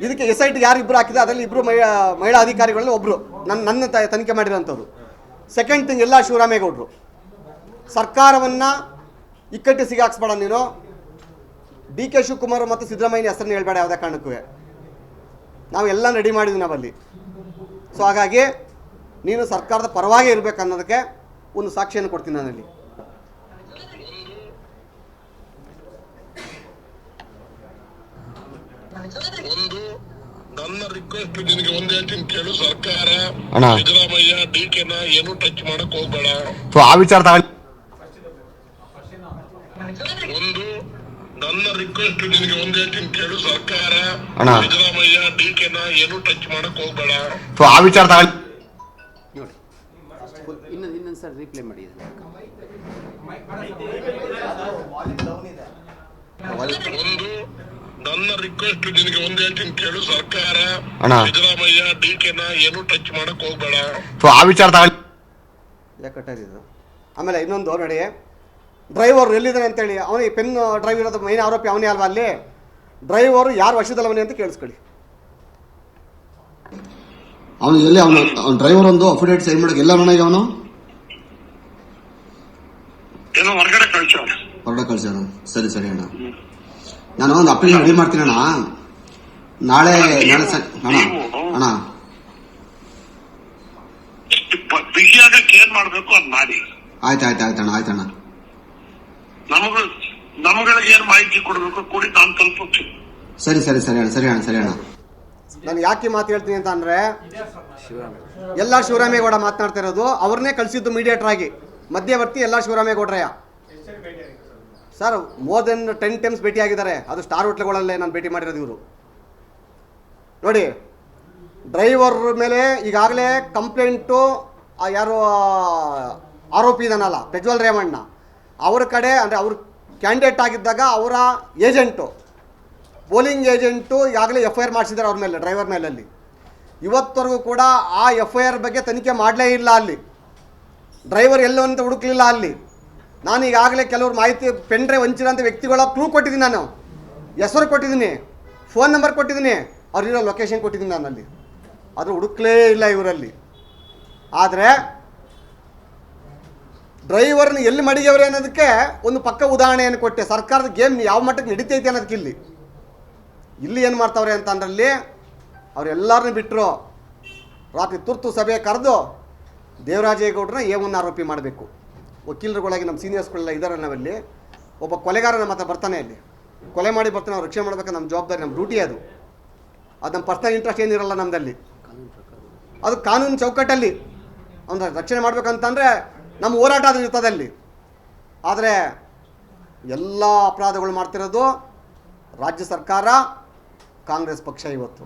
ಇದಕ್ಕೆ S I T ಯಾರು ಇಬ್ಬರು ಹಾಕಿದೆ, ಅದರಲ್ಲಿ ಇಬ್ಬರು ಮಹಿಳಾ ಮಹಿಳಾ ಅಧಿಕಾರಿಗಳಲ್ಲಿ ಒಬ್ಬರು ನನ್ನ ನನ್ನ ತ- ತನಿಖೆ ಮಾಡಿರೋಂಥವ್ರು. ಸೆಕೆಂಡ್ ಥಿಂಗ್ ಎಲ್ಲ ಶಿವರಾಮೇಗೌಡರು. ಸರ್ಕಾರವನ್ನು ಇಕ್ಕಟ್ಟು ಸಿಗಾಕ್ಸ್ಬೇಡ ನೀನು. ಡಿ ಕೆ ಶಿವಕುಮಾರ್ ಮತ್ತು ಸಿದ್ದರಾಮಯ್ಯನ ಹೆಸರನ್ನು ಹೇಳ್ಬೇಡ ಯಾವುದೇ ಕಾರಣಕ್ಕೂ. ನಾವು ಎಲ್ಲ ರೆಡಿ ಮಾಡಿದ್ವಿ ನಾವಲ್ಲಿ. ಸೊ ಹಾಗಾಗಿ ನೀನು ಸರ್ಕಾರದ ಪರವಾಗಿ ಇರಬೇಕು ಅನ್ನೋದಕ್ಕೆ ಒಂದು ಸಾಕ್ಷಿಯನ್ನು ಕೊಡ್ತೀನಿ ನಾನಲ್ಲಿ. ಒಂದು ನನ್ನ ರಿಕ್ವೆಸ್ಟ್ ನಿನಗೆ ಒಂದೇ ಹೇಳ್ತೀನಿ ಕೇಳು ಸರ್ಕಾರ ಅಣ್ಣ. ಸಿದ್ದರಾಮಯ್ಯ ಡಿ ಕೆನ ಏನು ಟಚ್ ಮಾಡಕ್ ಹೋಗ್ಬೇಡ ಸೊ ಆ ವಿಚಾರ ತಗೊಳ್ಳಿ ಒಂದು ನನ್ನ ರಿಕ್ವೆಸ್ಟ್ ನಿನಗೆ ಒಂದೇ ಹೇಳ್ತೀನಿ ಕೇಳು ಸರ್ಕಾರ ಅಣ್ಣ. ಸಿದ್ದರಾಮಯ್ಯ ಡಿ ಕೆನ ಏನು ಟಚ್ ಮಾಡಕ್ ಹೋಗ್ಬೇಡ ಸೊ ಆ ವಿಚಾರ ತಗೊಳ್ಳಿ ನೋಡಿ ಇನ್ನೊಂದು ಇನ್ನೊಂದು ಸಲ ರೀಪ್ಲೇ ಮಾಡಿ. ಒಂದು ನನ್ನ ರಿಕ್ವೆಸ್ಟ್ ನಿನಗೆ ಒಂದ್ ಹೇಳ್ತೀನಿ ಕೇಳು ಸರ್ಕಾರ ಅಣ್ಣ. ಸಿದ್ದರಾಮಯ್ಯ ಡಿ ಕೆನ ಏನು ಟಚ್ ಮಾಡಕ್ ಹೋಗ್ಬೇಡ. ಸೊ ಆ ವಿಚಾರ ತಗೊಳ್ಳಿ ಯಾಕೆ ಕಟ್ಟಿದ್ದು ಆಮೇಲೆ ಇನ್ನೊಂದು ನೋಡಿ. ಡ್ರೈವರ್ ಎಲ್ಲಿದ್ದಾನೆ ಅಂತೇಳಿ ಅವನಿಗೆ ಪೆನ್ ಡ್ರೈವ್ ಇರೋದು ಮೈನ್ ಆರೋಪಿ ಅವನೇ ಅಲ್ವಾ ಅಲ್ಲಿ? ಡ್ರೈವರು ಯಾರು ವಶದಲ್ಲವನೇ ಅಂತ ಕೇಳಿಸ್ಕೊಳ್ಳಿ. ಅವನು ಎಲ್ಲಿ ಅವನು ಅವ್ನ ಡ್ರೈವರ್ ಒಂದು ಅಫಿಡೇಟ್ ಸೈನ್ ಮಾಡಕ್ಕೆ ಎಲ್ಲ ಮನೆಗೆ ಅವನು? ಏನೋ ಹೊರಗಡೆ ಕಳ್ಸೋ ಹೊರಗಡೆ ಕಳ್ಸೋಣ ಸರಿ ಸರಿ ಅಣ್ಣ. ನಾನು ಒಂದು ಅಪ್ಲಿಕೇಶನ್ ರೆಡಿ ಮಾಡ್ತೀನಿ ಅಣ್ಣ. ನಾಳೆ ನಾಳೆ ಸ- ಅಣ್ಣ ಅಣ್ಣ. ಬಿಗಿಯಾಗಕ್ಕೆ ಏನ್ ಮಾಡ್ಬೇಕು ಅದ್ ಮಾಡಿ. ಆಯ್ತು ಆಯ್ತು ಆಯ್ತು ಅಣ್ಣ ಆಯ್ತು ಅಣ್ಣ. ನಮಗ ನಮಗಳಿಗೆ ಏನ್ ಮಾಹಿತಿ ಕೊಡ್ಬೇಕು ಕೂಡಿ ನಾನು ತಲುಪುತ್ತೀನಿ. ಸರಿ ಸರಿ ಸರಿ ಅಣ್ಣ ಸರಿ ಅಣ್ಣ ಸರಿ ಅಣ್ಣ. ನಾನು ಯಾಕೆ ಈ ಮಾತು ಹೇಳ್ತೀನಿ ಅಂತ ಅಂದ್ರೆ ಶಿವರಾಮ ಎಲ್ಲ ಶಿವರಾಮೇಗೌಡ ಮಾತನಾಡ್ತಾ ಇರೋದು ಅವ್ರನ್ನೇ ಕಳಿಸಿದ್ದು ಮೀಡಿಯೇಟರ್ ಆಗಿ. ಮಧ್ಯವರ್ತಿ ಎಲ್ಲ ಶಿವರಾಮೇಗೌಡ್ರಯ್ಯ. Sir more than ten times ಭೇಟಿ ಆಗಿದ್ದಾರೆ ಅದು ಸ್ಟಾರ್ ಹೋಟ್ಲ್ಗಳಲ್ಲೇ ನಾನು ಭೇಟಿ ಮಾಡಿರೋದು ಇವರು. ನೋಡಿ ಡ್ರೈವರ್ ಮೇಲೆ ಈಗಾಗಲೇ ಕಂಪ್ಲೇಂಟು ಯಾರು, ಆರೋಪಿ ಇದಾನಲ್ಲ, ಪ್ರಜ್ವಲ್ ರೇವಣ್ಣ. ಅವ್ರ ಕಡೆ, ಅಂದರೆ ಅವ್ರ ಕ್ಯಾಂಡಿಡೇಟ್ ಆಗಿದ್ದಾಗ ಅವರ ಏಜೆಂಟು ಪೋಲಿಂಗ್ ಏಜೆಂಟು ಈಗಾಗಲೇ ಎಫ್ ಐ ಆರ್ ಮಾಡಿಸಿದ್ದಾರೆ ಅವ್ರ ಮೇಲೆ ಡ್ರೈವರ್ ಮೇಲಲ್ಲಿ. ಇವತ್ತವರೆಗೂ ಕೂಡ ಆ ಎಫ್ ಐ ಆರ್ ಬಗ್ಗೆ ತನಿಖೆ ಮಾಡಲೇ ಇಲ್ಲ ಅಲ್ಲಿ. ಡ್ರೈವರ್ ಎಲ್ಲೋ ಅಂತ ಹುಡುಕ್ಲಿಲ್ಲ ಅಲ್ಲಿ. ನಾನು ಈಗಾಗಲೇ ಕೆಲವರು ಮಾಹಿತಿ ಪೆಂಡ್ರೆ ಡ್ರೈವ್ ಹಂಚಿರೋಂಥ ವ್ಯಕ್ತಿಗಳ ಪ್ರೂ ಕೊಟ್ಟಿದ್ದೀನಿ ನಾನು. ಹೆಸರು ಕೊಟ್ಟಿದ್ದೀನಿ ಫೋನ್ ನಂಬರ್ ಕೊಟ್ಟಿದ್ದೀನಿ, ಅವ್ರಿರೋ ಲೊಕೇಶನ್ ಕೊಟ್ಟಿದ್ದೀನಿ ನಾನು ಅಲ್ಲಿ. ಅದು ಹುಡುಕ್ಲೇ ಇಲ್ಲ ಇವರಲ್ಲಿ. ಆದರೆ ಡ್ರೈವರ್ನ ಎಲ್ಲಿ ಮಡಿಗೆವ್ರೆ ಅನ್ನೋದಕ್ಕೆ ಒಂದು ಪಕ್ಕ ಉದಾಹರಣೆಯನ್ನು ಕೊಟ್ಟೆ. ಸರ್ಕಾರದ ಗೇಮ್ ಯಾವ ಮಟ್ಟಕ್ಕೆ ನಡೀತೈತೆ ಅನ್ನೋದಕ್ಕೆ ಇಲ್ಲಿ. ಇಲ್ಲಿ ಏನು ಮಾಡ್ತಾವ್ರೆ ಅಂತ ಅಂದ್ರಲ್ಲಿ ಅವರೆಲ್ಲರನ್ನೂ ಬಿಟ್ಟರು ರಾತ್ರಿ ತುರ್ತು ಸಭೆ ಕರೆದು ದೇವರಾಜೇಗೌಡರನ್ನ ಏ ಒಂದು ಆರೋಪಿ ಮಾಡಬೇಕು. ವಕೀಲರುಗಳಾಗಿ ನಮ್ಮ ಸೀನಿಯರ್ಸ್ಗಳೆಲ್ಲ ಇದ್ದಾರೆ ನಾವಲ್ಲಿ. ಒಬ್ಬ ಕೊಲೆಗಾರ ನಮ್ಮ ಹತ್ರ ಬರ್ತಾನೆ ಅಲ್ಲಿ ಕೊಲೆ ಮಾಡಿ ಬರ್ತಾನೆ, ಅವ್ರು ರಕ್ಷಣೆ ಮಾಡ್ಬೇಕು ನಮ್ಮ ಜವಾಬ್ದಾರಿ, ನಮ್ಮ ಡ್ಯೂಟಿ ಅದು. ಅದು ನಮ್ಮ ಪರ್ಸನಲ್ ಇಂಟ್ರೆಸ್ಟ್ ಏನಿರಲ್ಲ ನಮ್ಮದಲ್ಲಿ ಅದು ಕಾನೂನು ಚೌಕಟ್ಟಲ್ಲಿ. ಅವನ ರಕ್ಷಣೆ ಮಾಡಬೇಕಂತಂದರೆ ನಮ್ಮ ಹೋರಾಟ ಅದು ಇರ್ತದೆ ಅಲ್ಲಿ ಆದರೆ ಎಲ್ಲ ಅಪರಾಧಗಳು ಮಾಡ್ತಿರೋದು ರಾಜ್ಯ ಸರ್ಕಾರ, ಕಾಂಗ್ರೆಸ್ ಪಕ್ಷ ಇವತ್ತು.